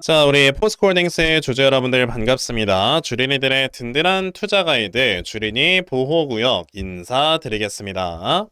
자, 우리 포스코홀딩스의 주주 여러분들 반갑습니다. 주린이들의 든든한 투자 가이드, 주린이 보호구역 인사드리겠습니다.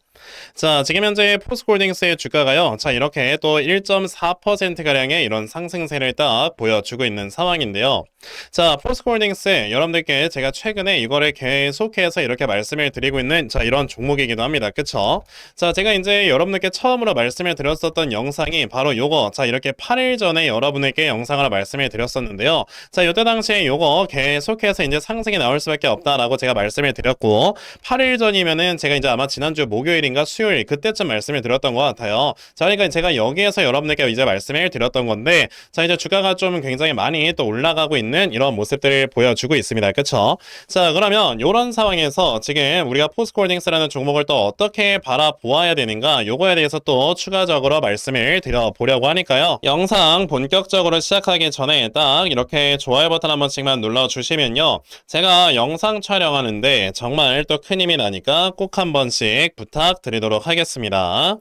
자, 지금 현재 포스코홀딩스의 주가가요. 자, 이렇게 또 1.4%가량의 이런 상승세를 딱 보여주고 있는 상황인데요. 자, 포스코홀딩스 여러분들께 제가 최근에 이거를 계속해서 이렇게 말씀을 드리고 있는 자, 이런 종목이기도 합니다. 그쵸? 자, 제가 이제 여러분들께 처음으로 말씀을 드렸었던 영상이 바로 요거. 자, 이렇게 8일 전에 여러분에게 영상으로 말씀을 드렸었는데요. 자, 이때 당시에 요거 계속해서 이제 상승이 나올 수밖에 없다라고 제가 말씀을 드렸고 8일 전이면은 제가 이제 아마 지난주 목요일 인가 수요일 그때쯤 말씀을 드렸던 것 같아요. 자, 그러니까 제가 여기에서 여러분들께 이제 말씀을 드렸던 건데 자, 이제 주가가 좀 굉장히 많이 또 올라가고 있는 이런 모습들을 보여주고 있습니다. 그쵸? 자, 그러면 이런 상황에서 지금 우리가 포스코홀딩스라는 종목을 또 어떻게 바라보아야 되는가 요거에 대해서 또 추가적으로 말씀을 드려보려고 하니까요. 영상 본격적으로 시작하기 전에 딱 이렇게 좋아요 버튼 한 번씩만 눌러주시면요. 제가 영상 촬영하는데 정말 또 큰 힘이 나니까 꼭 한 번씩 부탁 드리도록 하겠습니다.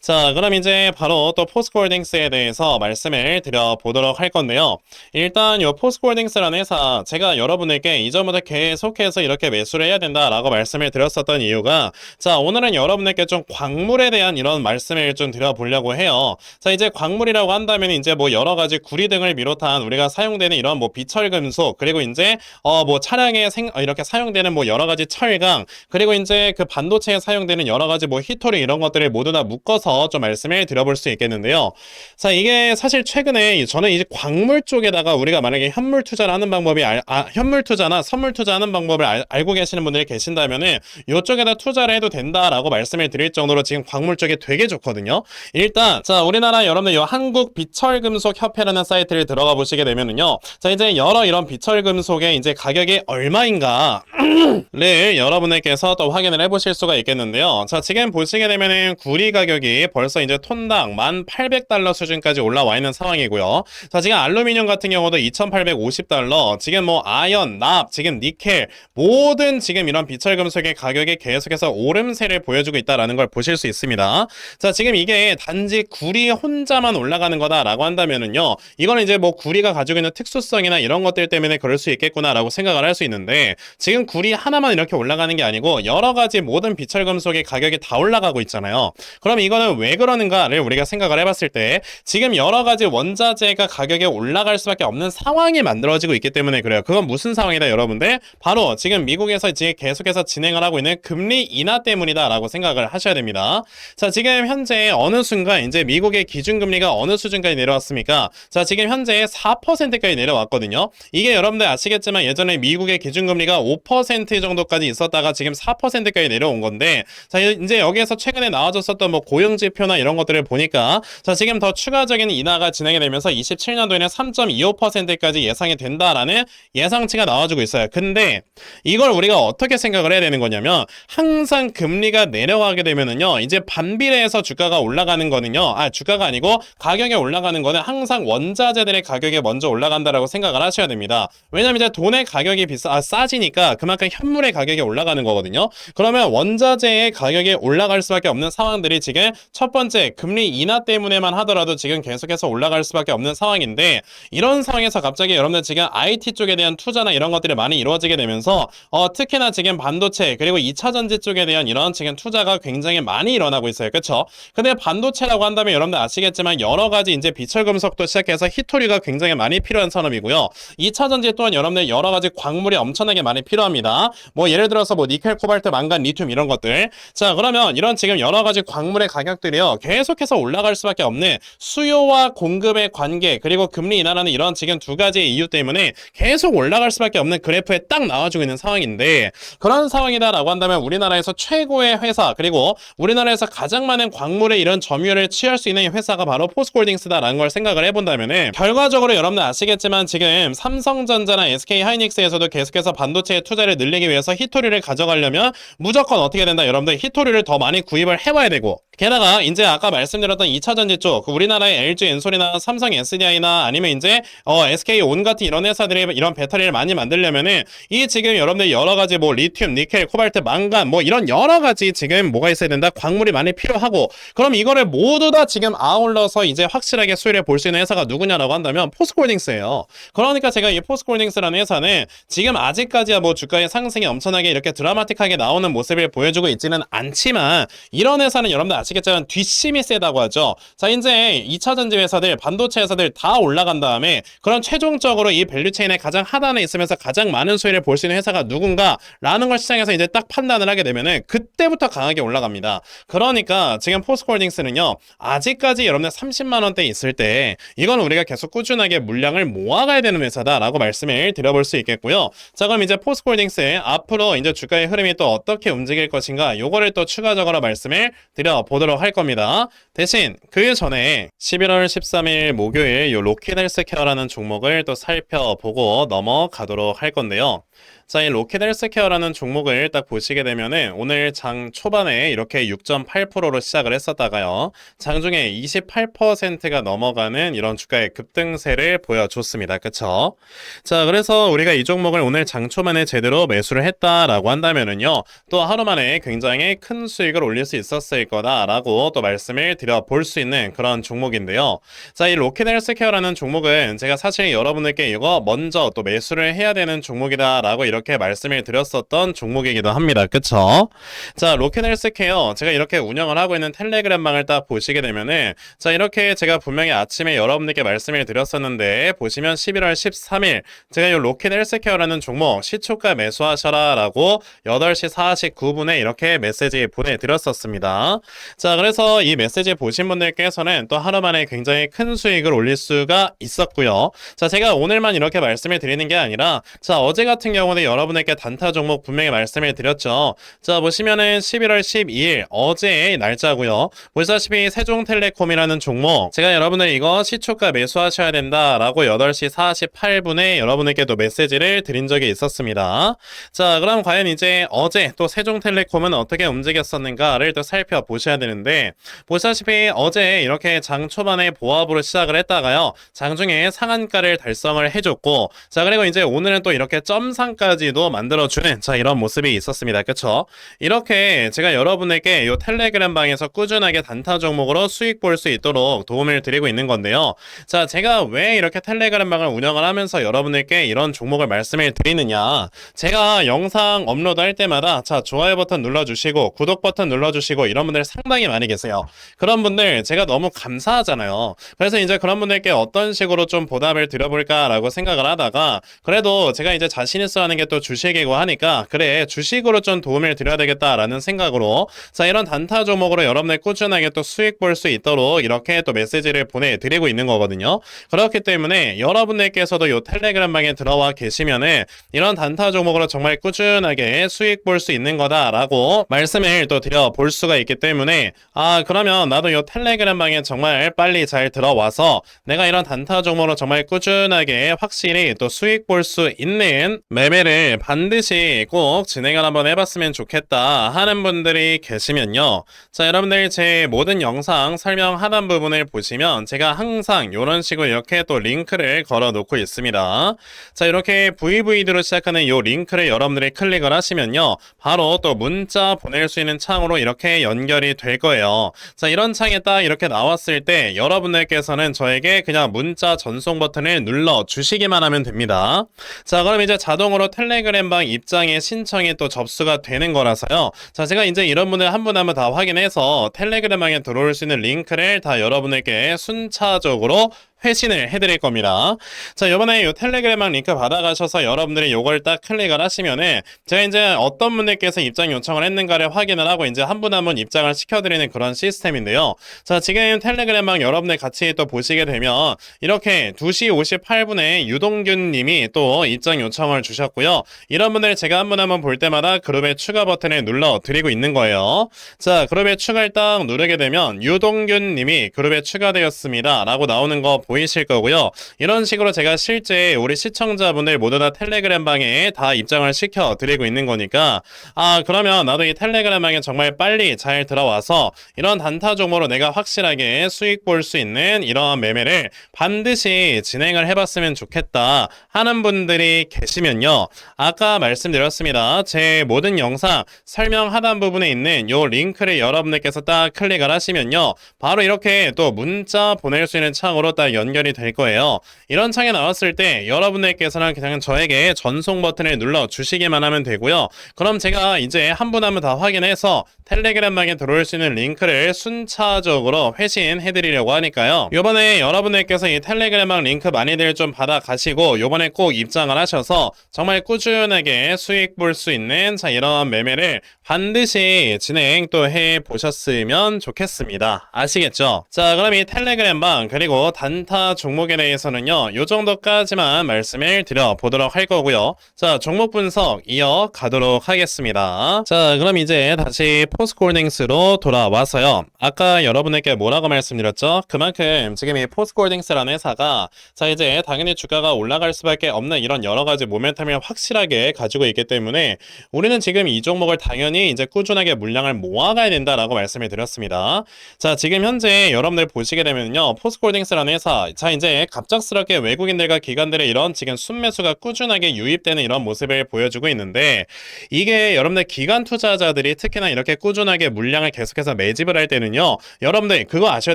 자, 그럼 이제 바로 또 포스코홀딩스에 대해서 말씀을 드려보도록 할 건데요. 일단 요 포스코홀딩스라는 회사 제가 여러분에게 이전부터 계속해서 이렇게 매수를 해야 된다라고 말씀을 드렸었던 이유가 자, 오늘은 여러분에게 좀 광물에 대한 이런 말씀을 좀 드려보려고 해요. 자, 이제 광물이라고 한다면 이제 뭐 여러 가지 구리 등을 비롯한 우리가 사용되는 이런 뭐 비철금속 그리고 이제 어 뭐 차량에 생 어, 이렇게 사용되는 뭐 여러 가지 철강 그리고 이제 그 반도체에 사용되는 여러 가지 뭐 히토리 이런 것들을 모두 다 묶어서 좀 말씀을 드려볼 수 있겠는데요. 자, 이게 사실 최근에 저는 이제 광물 쪽에다가 우리가 만약에 현물 투자를 하는 방법이 알, 아, 현물 투자나 선물 투자하는 방법을 알, 알고 계시는 분들이 계신다면은 이쪽에다 투자를 해도 된다라고 말씀을 드릴 정도로 지금 광물 쪽에 되게 좋거든요. 일단 자, 우리나라 여러분들 이 한국 비철금속 협회라는 사이트를 들어가 보시게 되면은요. 자, 이제 여러 이런 비철금속의 이제 가격이 얼마인가 를 여러분들께서 또 확인을 해보실 수가 있겠는데요. 자, 지금 보시게 되면은 구리 가격 이 벌써 이제 톤당 1,800달러 수준까지 올라와 있는 상황이고요. 자, 지금 알루미늄 같은 경우도 2,850달러, 지금 뭐 아연, 납, 지금 니켈 모든 지금 이런 비철 금속의 가격이 계속해서 오름세를 보여주고 있다라는 걸 보실 수 있습니다. 자, 지금 이게 단지 구리 혼자만 올라가는 거다라고 한다면은요. 이거는 이제 뭐 구리가 가지고 있는 특수성이나 이런 것들 때문에 그럴 수 있겠구나라고 생각을 할 수 있는데 지금 구리 하나만 이렇게 올라가는 게 아니고 여러 가지 모든 비철 금속의 가격이 다 올라가고 있잖아요. 그럼 이거는 왜 그러는가를 우리가 생각을 해봤을 때 지금 여러 가지 원자재가 가격이 올라갈 수밖에 없는 상황이 만들어지고 있기 때문에 그래요. 그건 무슨 상황이다 여러분들? 바로 지금 미국에서 이제 계속해서 진행을 하고 있는 금리 인하 때문이다라고 생각을 하셔야 됩니다. 자 지금 현재 어느 순간 이제 미국의 기준금리가 어느 수준까지 내려왔습니까? 자 지금 현재 4%까지 내려왔거든요. 이게 여러분들 아시겠지만 예전에 미국의 기준금리가 5% 정도까지 있었다가 지금 4%까지 내려온 건데 자 이제 여기에서 최근에 나와줬었던 뭐 고용 지표나 이런 것들을 보니까 자 지금 더 추가적인 인하가 진행이 되면서 27년도에는 3.25%까지 예상이 된다라는 예상치가 나와주고 있어요. 근데 이걸 우리가 어떻게 생각을 해야 되는 거냐면 항상 금리가 내려가게 되면은요 이제 반비례해서 주가가 올라가는 거는요 아 주가가 아니고 가격이 올라가는 거는 항상 원자재들의 가격이 먼저 올라간다라고 생각을 하셔야 됩니다. 왜냐면 이제 돈의 가격이 비싸 아, 싸지니까 그만큼 현물의 가격이 올라가는 거거든요. 그러면 원자재의 가격이 올라갈 수밖에 없는 상황들이 지금 첫 번째 금리 인하 때문에만 하더라도 지금 계속해서 올라갈 수밖에 없는 상황인데 이런 상황에서 갑자기 여러분들 지금 IT 쪽에 대한 투자나 이런 것들이 많이 이루어지게 되면서 어, 특히나 지금 반도체 그리고 2차 전지 쪽에 대한 이런 지금 투자가 굉장히 많이 일어나고 있어요. 그렇죠? 근데 반도체라고 한다면 여러분들 아시겠지만 여러 가지 이제 비철금속도 시작해서 히토리가 굉장히 많이 필요한 산업이고요. 2차 전지 또한 여러분들 여러 가지 광물이 엄청나게 많이 필요합니다. 뭐 예를 들어서 뭐 니켈, 코발트, 망간, 리튬 이런 것들. 자, 그러면 이런 지금 여러 가지 광물 의 가격들이요. 계속해서 올라갈 수밖에 없는 수요와 공급의 관계 그리고 금리 인하라는 이런 지금 두 가지의 이유 때문에 계속 올라갈 수밖에 없는 그래프에 딱 나와주고 있는 상황인데 그런 상황이다라고 한다면 우리나라에서 최고의 회사 그리고 우리나라에서 가장 많은 광물의 이런 점유율을 취할 수 있는 회사가 바로 포스코홀딩스다라는 걸 생각을 해본다면은 결과적으로 여러분들 아시겠지만 지금 삼성전자나 SK 하이닉스에서도 계속해서 반도체의 투자를 늘리기 위해서 히토리를 가져가려면 무조건 어떻게 된다 여러분들 히토리를 더 많이 구입을 해와야 되고 게다가 이제 아까 말씀드렸던 2차 전지 쪽그 우리나라의 LG 엔솔이나 삼성 SDI나 아니면 이제 어, SK 온 같은 이런 회사들이 이런 배터리를 많이 만들려면은 이 지금 여러분들 여러 가지 뭐 리튬, 니켈, 코발트, 망간 뭐 이런 여러 가지 지금 뭐가 있어야 된다 광물이 많이 필요하고 그럼 이거를 모두 다 지금 아울러서 이제 확실하게 수율해 볼수 있는 회사가 누구냐라고 한다면 포스코홀딩스예요. 그러니까 제가 이 포스코홀딩스라는 회사는 지금 아직까지야 뭐 주가의 상승이 엄청나게 이렇게 드라마틱하게 나오는 모습을 보여주고 있지는 않지만 이런 회사는 여러분들 아시겠지만 뒷심이 세다고 하죠. 자 이제 2차 전지 회사들, 반도체 회사들 다 올라간 다음에 그럼 최종적으로 이 밸류체인의 가장 하단에 있으면서 가장 많은 수익을 볼수 있는 회사가 누군가라는 걸 시장에서 이제 딱 판단을 하게 되면은 그때부터 강하게 올라갑니다. 그러니까 지금 포스코홀딩스는요 아직까지 여러분들 30만 원대 있을 때 이건 우리가 계속 꾸준하게 물량을 모아가야 되는 회사다라고 말씀을 드려볼 수 있겠고요. 자 그럼 이제 포스코홀딩스의 앞으로 이제 주가의 흐름이 또 어떻게 움직일 것인가 요거를 또 추가적으로 말씀을 드려보도록 할 겁니다. 대신 그 전에 11월 13일 목요일 요 로키델스 케어라는 종목을 또 살펴보고 넘어가도록 할 건데요. 자, 이 로켓 헬스케어라는 종목을 딱 보시게 되면은 오늘 장 초반에 이렇게 6.8%로 시작을 했었다가요. 장중에 28%가 넘어가는 이런 주가의 급등세를 보여줬습니다. 그쵸? 자, 그래서 우리가 이 종목을 오늘 장 초반에 제대로 매수를 했다라고 한다면은요. 또 하루 만에 굉장히 큰 수익을 올릴 수 있었을 거다라고 또 말씀을 드려볼 수 있는 그런 종목인데요. 자, 이 로켓 헬스케어라는 종목은 제가 사실 여러분들께 이거 먼저 또 매수를 해야 되는 종목이다라고 이렇게 말씀을 드렸었던 종목이기도 합니다. 그쵸? 자, 로켓 헬스케어 제가 이렇게 운영을 하고 있는 텔레그램방을 딱 보시게 되면은 자, 이렇게 제가 분명히 아침에 여러분들께 말씀을 드렸었는데 보시면 11월 13일 제가 이 로켓 헬스케어라는 종목 시초가 매수하셔라 라고 8시 49분에 이렇게 메시지 보내드렸었습니다. 자, 그래서 이 메시지 보신 분들께서는 또 하루 만에 굉장히 큰 수익을 올릴 수가 있었고요. 자, 제가 오늘만 이렇게 말씀을 드리는 게 아니라 자, 어제 같은 경우는 여러분에게 단타 종목 분명히 말씀을 드렸죠. 자, 보시면은 11월 12일 어제의 날짜고요. 보시다시피 세종텔레콤이라는 종목 제가 여러분들 이거 시초가 매수하셔야 된다라고 8시 48분에 여러분에게도 메시지를 드린 적이 있었습니다. 자, 그럼 과연 이제 어제 또 세종텔레콤은 어떻게 움직였었는가를 또 살펴보셔야 되는데 보시다시피 어제 이렇게 장 초반에 보합으로 시작을 했다가요. 장중에 상한가를 달성을 해줬고 자, 그리고 이제 오늘은 또 이렇게 점상까지 도 만들어주는 자, 이런 모습이 있었습니다. 그쵸? 이렇게 제가 여러분에게 이 텔레그램 방에서 꾸준하게 단타 종목으로 수익 볼 수 있도록 도움을 드리고 있는 건데요. 자, 제가 왜 이렇게 텔레그램 방을 운영을 하면서 여러분들께 이런 종목을 말씀을 드리느냐. 제가 영상 업로드 할 때마다 자, 좋아요 버튼 눌러주시고 구독 버튼 눌러주시고 이런 분들 상당히 많이 계세요. 그런 분들 제가 너무 감사하잖아요. 그래서 이제 그런 분들께 어떤 식으로 좀 보답을 드려볼까라고 생각을 하다가 그래도 제가 이제 자신 있어 하는 게또 주식이고 하니까 그래 주식으로 좀 도움을 드려야 되겠다라는 생각으로 자 이런 단타 종목으로 여러분들 꾸준하게 또 수익 볼 수 있도록 이렇게 또 메시지를 보내드리고 있는 거거든요. 그렇기 때문에 여러분들께서도 요 텔레그램 방에 들어와 계시면은 이런 단타 종목으로 정말 꾸준하게 수익 볼 수 있는 거다라고 말씀을 또 드려 볼 수가 있기 때문에 아 그러면 나도 요 텔레그램 방에 정말 빨리 잘 들어와서 내가 이런 단타 종목으로 정말 꾸준하게 확실히 또 수익 볼 수 있는 매매를 반드시 꼭 진행을 한번 해봤으면 좋겠다 하는 분들이 계시면요. 자, 여러분들 제 모든 영상 설명 하단 부분을 보시면 제가 항상 이런 식으로 이렇게 또 링크를 걸어 놓고 있습니다. 자, 이렇게 VVD로 시작하는 이 링크를 여러분들이 클릭을 하시면요. 바로 또 문자 보낼 수 있는 창으로 이렇게 연결이 될 거예요. 자, 이런 창에 딱 이렇게 나왔을 때 여러분들께서는 저에게 그냥 문자 전송 버튼을 눌러 주시기만 하면 됩니다. 자, 그럼 이제 자동으로 텔레그램방 입장에 신청이 또 접수가 되는 거라서요. 자, 제가 이제 이런 분들 한분 한 분 다 확인해서 텔레그램방에 들어올 수 있는 링크를 다 여러분에게 순차적으로 회신을 해드릴 겁니다. 자, 요번에 요 텔레그램방 링크 받아가셔서 여러분들이 요걸 딱 클릭을 하시면은 제가 이제 어떤 분들께서 입장 요청을 했는가를 확인을 하고 이제 한분 한분 입장을 시켜드리는 그런 시스템인데요. 자, 지금 텔레그램방 여러분들 같이 또 보시게 되면 이렇게 2시 58분에 유동균 님이 또 입장 요청을 주셨고요. 이런 분들 제가 한 분 한 분 볼 때마다 그룹에 추가 버튼을 눌러 드리고 있는 거예요. 자, 그룹에 추가를 딱 누르게 되면 유동균 님이 그룹에 추가되었습니다. 라고 나오는 거 보이실 거고요. 이런 식으로 제가 실제 우리 시청자분들 모두 다 텔레그램 방에 다 입장을 시켜 드리고 있는 거니까 아 그러면 나도 이 텔레그램 방에 정말 빨리 잘 들어와서 이런 단타 종목으로 내가 확실하게 수익 볼 수 있는 이러한 매매를 반드시 진행을 해봤으면 좋겠다 하는 분들이 계시면요. 아까 말씀드렸습니다. 제 모든 영상 설명 하단 부분에 있는 요 링크를 여러분들께서 딱 클릭을 하시면요. 바로 이렇게 또 문자 보낼 수 있는 창으로 딱 연결이 될 거예요. 이런 창이 나왔을 때 여러분들께서는 그냥 저에게 전송 버튼을 눌러 주시기만 하면 되고요. 그럼 제가 이제 한 분 한 분 다 확인해서 텔레그램방에 들어올 수 있는 링크를 순차적으로 회신해 드리려고 하니까요. 요번에 여러분들께서 이 텔레그램방 링크 많이들 좀 받아 가시고 요번에 꼭 입장을 하셔서 정말 꾸준하게 수익 볼 수 있는 자 이런 매매를 반드시 진행 또 해 보셨으면 좋겠습니다. 아시겠죠? 자, 그럼 이 텔레그램방 그리고 단타 종목에 대해서는요. 요 정도까지만 말씀을 드려 보도록 할 거고요. 자, 종목 분석 이어 가도록 하겠습니다. 자, 그럼 이제 다시 포스코홀딩스로 돌아와서요. 아까 여러분에게 뭐라고 말씀드렸죠? 그만큼 지금 이 포스코홀딩스라는 회사가 자, 이제 당연히 주가가 올라갈 수밖에 없는 이런 여러 가지 모멘텀을 확실하게 가지고 있기 때문에 우리는 지금 이 종목을 당연히 이제 꾸준하게 물량을 모아가야 된다라고 말씀을 드렸습니다. 자, 지금 현재 여러분들 보시게 되면요. 포스코홀딩스라는 회사, 자, 이제 갑작스럽게 외국인들과 기관들의 이런 지금 순매수가 꾸준하게 유입되는 이런 모습을 보여주고 있는데 이게 여러분들 기관 투자자들이 특히나 이렇게 꾸준하게 물량을 계속해서 매집을 할 때는요. 여러분들 그거 아셔야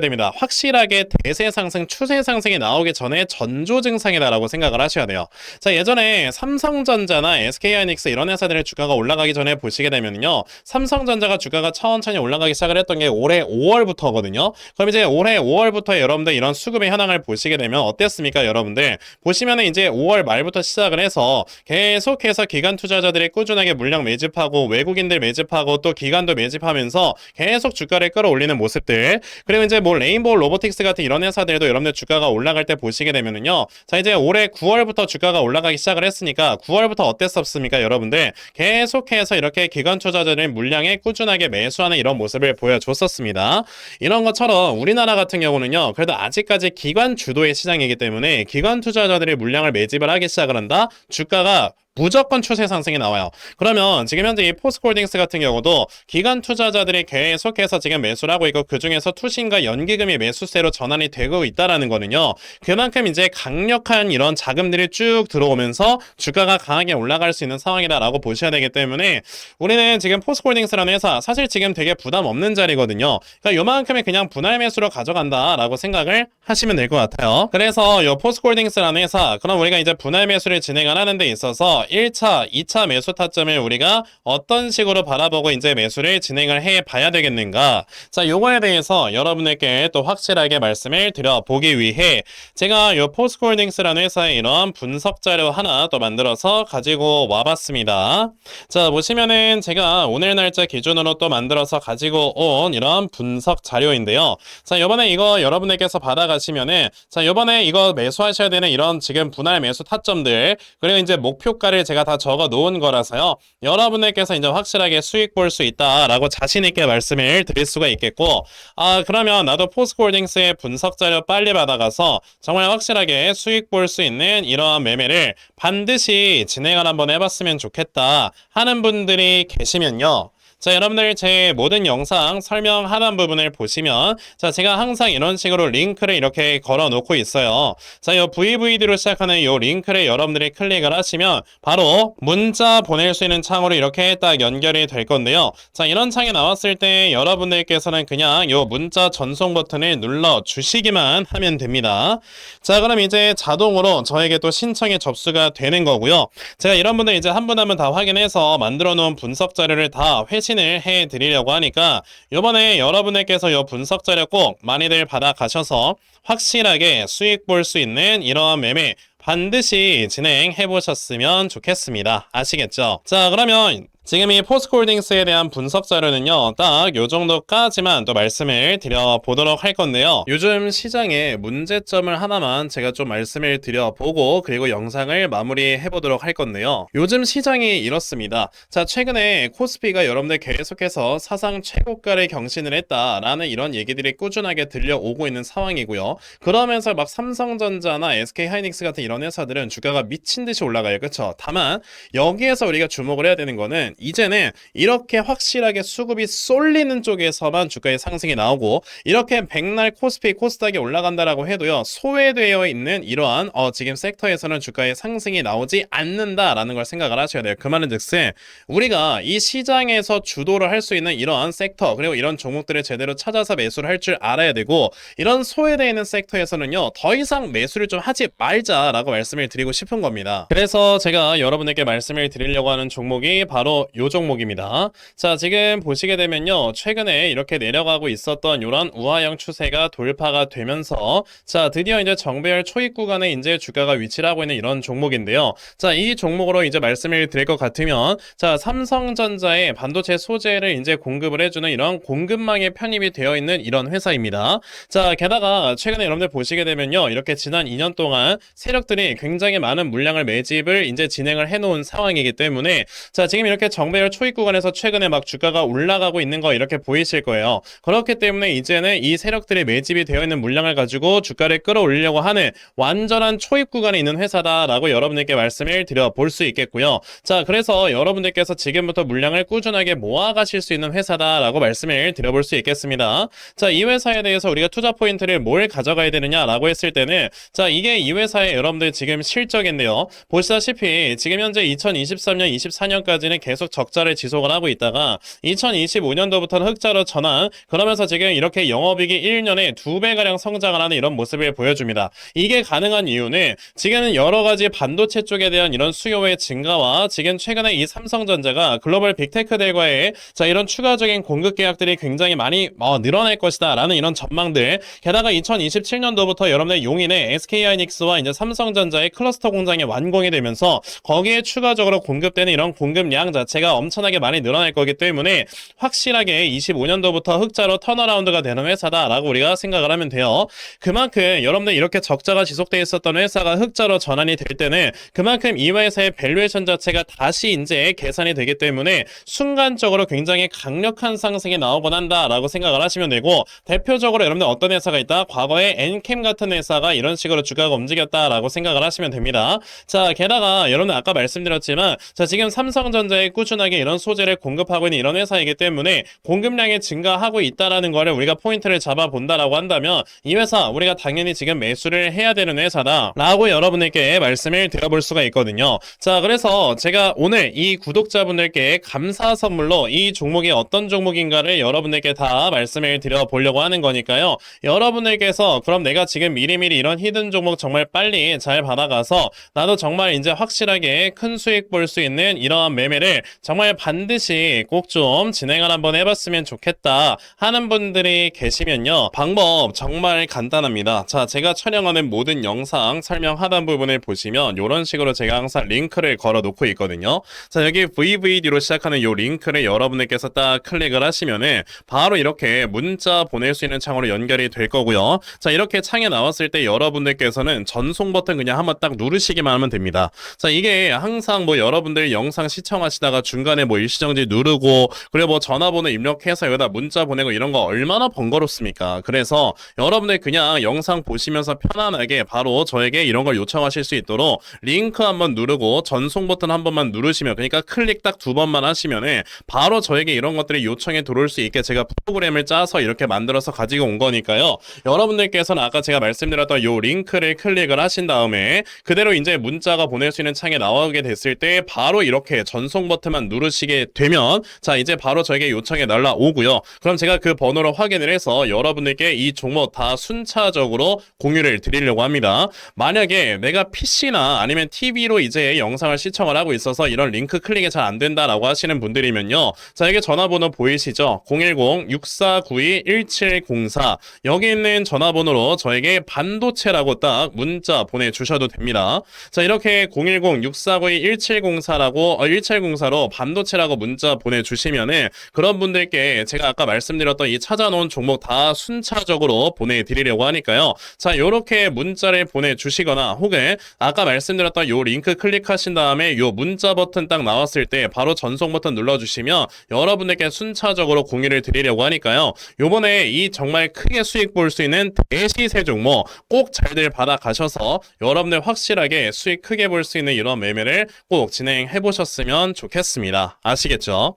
됩니다. 확실하게 대세 상승, 추세 상승이 나오기 전에 전조 증상이다라고 생각을 하셔야 돼요. 자, 예전에 삼성전자나 SK하이닉스 이런 회사들의 주가가 올라가기 전에 보시게 되면요. 삼성전자가 주가가 천천히 올라가기 시작을 했던 게 올해 5월부터거든요. 그럼 이제 올해 5월부터 여러분들 이런 수급의 현황을 보시게 되면 어땠습니까, 여러분들? 보시면은 이제 5월 말부터 시작을 해서 계속해서 기관 투자자들이 꾸준하게 물량 매집하고 외국인들 매집하고 또 기관도 매집하면서 계속 주가를 끌어올리는 모습들. 그리고 이제 뭐 레인보우 로보틱스 같은 이런 회사들도 여러분들 주가가 올라갈 때 보시게 되면은요. 자, 이제 올해 9월부터 주가가 올라가기 시작을 했으니까 9월부터 어땠었습니까, 여러분들? 계속해서 이렇게 기관 투자자들 물량에 꾸준하게 매수하는 이런 모습을 보여줬었습니다. 이런 것처럼 우리나라 같은 경우는요. 그래도 아직까지 기관 주도의 시장이기 때문에 기관 투자자들이 물량을 매집을 하기 시작을 한다. 주가가 무조건 추세 상승이 나와요. 그러면 지금 현재 이 포스코홀딩스 같은 경우도 기관 투자자들이 계속해서 지금 매수를 하고 있고 그 중에서 투신과 연기금이 매수세로 전환이 되고 있다라는 거는요. 그만큼 이제 강력한 이런 자금들이 쭉 들어오면서 주가가 강하게 올라갈 수 있는 상황이다라고 보셔야 되기 때문에 우리는 지금 포스코홀딩스라는 회사 사실 지금 되게 부담 없는 자리거든요. 그러니까 요만큼의 그냥 분할 매수로 가져간다라고 생각을 하시면 될 것 같아요. 그래서 요 포스코홀딩스라는 회사 그럼 우리가 이제 분할 매수를 진행을 하는 데 있어서 1차, 2차 매수 타점을 우리가 어떤 식으로 바라보고 이제 매수를 진행을 해 봐야 되겠는가? 자, 요거에 대해서 여러분에게 또 확실하게 말씀을 드려보기 위해 제가 요 포스코홀딩스라는 회사의 이런 분석 자료 하나 또 만들어서 가지고 와봤습니다. 자, 보시면은 제가 오늘 날짜 기준으로 또 만들어서 가지고 온 이런 분석 자료인데요. 자, 요번에 이거 여러분에게서 받아가시면은 자, 요번에 이거 매수하셔야 되는 이런 지금 분할 매수 타점들 그리고 이제 목표가 가를 제가 다 적어 놓은 거라서요. 여러분들께서 이제 확실하게 수익 볼 수 있다라고 자신 있게 말씀을 드릴 수가 있겠고, 아 그러면 나도 포스코홀딩스의 분석 자료 빨리 받아가서 정말 확실하게 수익 볼 수 있는 이러한 매매를 반드시 진행을 한번 해봤으면 좋겠다 하는 분들이 계시면요. 자, 여러분들 제 모든 영상 설명 하단 부분을 보시면 자, 제가 항상 이런 식으로 링크를 이렇게 걸어 놓고 있어요. 자, 이 VVD로 시작하는 이 링크를 여러분들이 클릭을 하시면 바로 문자 보낼 수 있는 창으로 이렇게 딱 연결이 될 건데요. 자, 이런 창이 나왔을 때 여러분들께서는 그냥 이 문자 전송 버튼을 눌러 주시기만 하면 됩니다. 자, 그럼 이제 자동으로 저에게 또 신청이 접수가 되는 거고요. 제가 이런 분들 이제 한 분 한 분 다 확인해서 만들어 놓은 분석 자료를 다 회신 확인을 해 드리려고 하니까 이번에 여러분들께서 이 분석 자료 꼭 많이들 받아 가셔서 확실하게 수익 볼 수 있는 이러한 매매 반드시 진행해 보셨으면 좋겠습니다. 아시겠죠? 자, 그러면 지금 이 포스코홀딩스에 대한 분석 자료는요, 딱 요 정도까지만 또 말씀을 드려보도록 할 건데요. 요즘 시장의 문제점을 하나만 제가 좀 말씀을 드려보고, 그리고 영상을 마무리해보도록 할 건데요. 요즘 시장이 이렇습니다. 자, 최근에 코스피가 여러분들 계속해서 사상 최고가를 경신을 했다라는 이런 얘기들이 꾸준하게 들려오고 있는 상황이고요. 그러면서 막 삼성전자나 SK하이닉스 같은 이런 회사들은 주가가 미친 듯이 올라가요. 그렇죠? 다만 여기에서 우리가 주목을 해야 되는 거는 이제는 이렇게 확실하게 수급이 쏠리는 쪽에서만 주가의 상승이 나오고 이렇게 백날 코스피 코스닥이 올라간다라고 해도요. 소외되어 있는 이러한 어, 지금 섹터에서는 주가의 상승이 나오지 않는다라는 걸 생각을 하셔야 돼요. 그 말은 즉슨 우리가 이 시장에서 주도를 할 수 있는 이러한 섹터 그리고 이런 종목들을 제대로 찾아서 매수를 할 줄 알아야 되고 이런 소외되어 있는 섹터에서는요 더 이상 매수를 좀 하지 말자라고 말씀을 드리고 싶은 겁니다. 그래서 제가 여러분에게 말씀을 드리려고 하는 종목이 바로 요 종목입니다. 자 지금 보시게 되면요 최근에 이렇게 내려가고 있었던 이런 우하형 추세가 돌파가 되면서 자 드디어 이제 정배열 초입 구간에 이제 주가가 위치를 하고 있는 이런 종목인데요. 자 이 종목으로 이제 말씀을 드릴 것 같으면 자 삼성전자의 반도체 소재를 이제 공급을 해주는 이런 공급망에 편입이 되어 있는 이런 회사입니다. 자 게다가 최근에 여러분들 보시게 되면요 이렇게 지난 2년 동안 세력들이 굉장히 많은 물량을 매집을 이제 진행을 해놓은 상황이기 때문에 자 지금 이렇게 정배열 초입 구간에서 최근에 막 주가가 올라가고 있는 거 이렇게 보이실 거예요. 그렇기 때문에 이제는 이 세력들이 매집이 되어 있는 물량을 가지고 주가를 끌어올리려고 하는 완전한 초입 구간에 있는 회사다라고 여러분들께 말씀을 드려 볼 수 있겠고요. 자 그래서 여러분들께서 지금부터 물량을 꾸준하게 모아가실 수 있는 회사다라고 말씀을 드려볼 수 있겠습니다. 자 이 회사에 대해서 우리가 투자 포인트를 뭘 가져가야 되느냐라고 했을 때는 자 이게 이 회사의 여러분들 지금 실적인데요. 보시다시피 지금 현재 2023년, 24년까지는 계속 적자를 지속을 하고 있다가 2025년도부터는 흑자로 전환 그러면서 지금 이렇게 영업이익이 1년에 두 배가량 성장을 하는 이런 모습을 보여줍니다. 이게 가능한 이유는 지금은 여러 가지 반도체 쪽에 대한 이런 수요의 증가와 지금 최근에 이 삼성전자가 글로벌 빅테크들과의 자 이런 추가적인 공급 계약들이 굉장히 많이 어, 늘어날 것이다 라는 이런 전망들 게다가 2027년도부터 여러분의 용인의 SK하이닉스와 이제 삼성전자의 클러스터 공장이 완공이 되면서 거기에 추가적으로 공급되는 이런 공급량 자체 가 엄청나게 많이 늘어날 거기 때문에 확실하게 25년도부터 흑자로 턴어라운드가 되는 회사다라고 우리가 생각을 하면 돼요. 그만큼 여러분들 이렇게 적자가 지속돼 있었던 회사가 흑자로 전환이 될 때는 그만큼 이 회사의 밸류에이션 자체가 다시 이제 계산이 되기 때문에 순간적으로 굉장히 강력한 상승이 나오곤 한다라고 생각을 하시면 되고 대표적으로 여러분들 어떤 회사가 있다? 과거에 엔캠 같은 회사가 이런 식으로 주가가 움직였다라고 생각을 하시면 됩니다. 자, 게다가 여러분들 아까 말씀드렸지만 자, 지금 삼성전자에 꾸 준하게 이런 소재를 공급하고 있는 이런 회사이기 때문에 공급량이 증가하고 있다라는 거를 우리가 포인트를 잡아 본다라고 한다면 이 회사 우리가 당연히 지금 매수를 해야 되는 회사다라고 여러분에게 말씀을 드려볼 수가 있거든요. 자, 그래서 제가 오늘 이 구독자분들께 감사 선물로 이 종목이 어떤 종목인가를 여러분들께 다 말씀을 드려 보려고 하는 거니까요. 여러분들께서 그럼 내가 지금 미리미리 이런 히든 종목 정말 빨리 잘 받아가서 나도 정말 이제 확실하게 큰 수익 볼 수 있는 이러한 매매를 정말 반드시 꼭 좀 진행을 한번 해봤으면 좋겠다 하는 분들이 계시면요. 방법 정말 간단합니다. 자, 제가 촬영하는 모든 영상 설명 하단 부분을 보시면 이런 식으로 제가 항상 링크를 걸어 놓고 있거든요. 자, 여기 VVD로 시작하는 이 링크를 여러분들께서 딱 클릭을 하시면은 바로 이렇게 문자 보낼 수 있는 창으로 연결이 될 거고요. 자, 이렇게 창에 나왔을 때 여러분들께서는 전송 버튼 그냥 한번 딱 누르시기만 하면 됩니다. 자, 이게 항상 뭐 여러분들 영상 시청하시다가 중간에 뭐 일시정지 누르고 그리고 뭐 전화번호 입력해서 여기다 문자 보내고 이런 거 얼마나 번거롭습니까? 그래서 여러분들 그냥 영상 보시면서 편안하게 바로 저에게 이런 걸 요청하실 수 있도록 링크 한번 누르고 전송 버튼 한 번만 누르시면 그러니까 클릭 딱 두 번만 하시면은 바로 저에게 이런 것들이 요청이 들어올 수 있게 제가 프로그램을 짜서 이렇게 만들어서 가지고 온 거니까요. 여러분들께서는 아까 제가 말씀드렸던 요 링크를 클릭을 하신 다음에 그대로 이제 문자가 보낼 수 있는 창에 나오게 됐을 때 바로 이렇게 전송 버튼 만 누르시게 되면 자 이제 바로 저에게 요청이 날라오고요. 그럼 제가 그 번호로 확인을 해서 여러분들께 이 종목 다 순차적으로 공유를 드리려고 합니다. 만약에 내가 PC나 아니면 TV로 이제 영상을 시청을 하고 있어서 이런 링크 클릭이 잘 안 된다라고 하시는 분들이면요. 자, 여기 전화번호 보이시죠? 010-6492-1704 여기 있는 전화번호로 저에게 반도체라고 딱 문자 보내주셔도 됩니다. 자, 이렇게 010-6492-1704라고 어, 1704로 문자로 반도체라고 문자 보내주시면은 그런 분들께 제가 아까 말씀드렸던 이 찾아놓은 종목 다 순차적으로 보내드리려고 하니까요. 자, 요렇게 문자를 보내주시거나 혹은 아까 말씀드렸던 요 링크 클릭하신 다음에 요 문자 버튼 딱 나왔을 때 바로 전송 버튼 눌러주시면 여러분들께 순차적으로 공유를 드리려고 하니까요. 요번에 이 정말 크게 수익 볼 수 있는 대시세 종목 꼭 잘들 받아가셔서 여러분들 확실하게 수익 크게 볼 수 있는 이런 매매를 꼭 진행해 보셨으면 좋겠 습니다. 아시겠죠?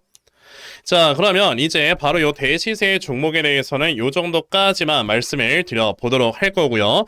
자, 그러면 이제 바로 요 대시세 종목에 대해서는 요 정도까지만 말씀을 드려보도록 할 거고요.